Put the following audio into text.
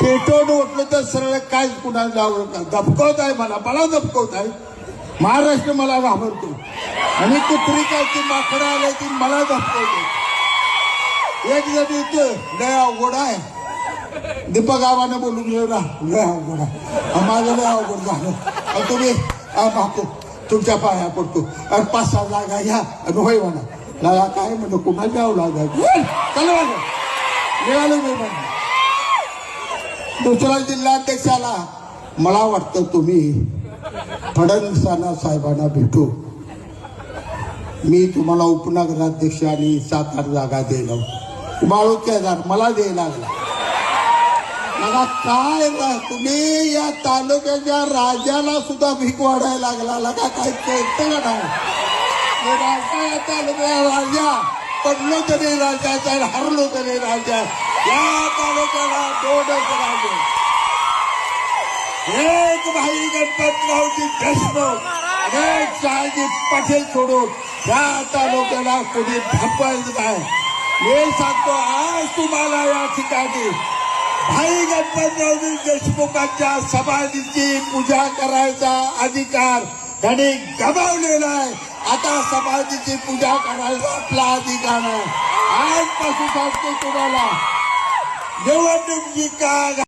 पेटवून उठलं तर सरळ काय कुणाला दबकवत आहे मला मला दबकवत आहे. महाराष्ट्र मला घाबरतो आणि कुत्री काय ती माकडं आले ती मला दबकवते एक जण येतं लय अवघड आहे. दीपक आबानं बोलून गेलो ना लय अवघड आहे. माझं लय अवघड झालं. तुम्ही अहो, तुमच्या पाया पडतो. अरे पाच सहा जागा घ्या आणि होय म्हणा. काय म्हणतो कुणाला द्यावं लागा चला मिळालं मी म्हणून दुसरा जिल्हाध्यक्षाला मला वाटतं तुम्ही फडणवीसांना साहेबांना भेटू. मी तुम्हाला उपनगराध्यक्ष आणि सात आठ जागा देलो बाळूकेदार मला द्यायला लागला. मला काय तुम्ही या तालुक्याच्या राजाला सुद्धा भीक वाढायला लागला. लगा काय कळतं का नाही? राजा तालुक्या राजा. पडलो तरी राजा हरलो तरी राजा. या तालुक्याला दोनच राजे एक भाई गणपतरावजी देशमुख एक शहाजी पाटील सोडून या तालुक्याला कोणी थांबवायचं नाही. मी सांगतो आज तुम्हाला या ठिकाणी भाई गणपतरावजी देशमुखांच्या समाधीची पूजा करायचा अधिकार त्यांनी गमावलेला आहे. आता समाधीची पूजा करायचा आपला अधिकार आहे. आजपासून सांगतो तुम्हाला Eu amo de cara.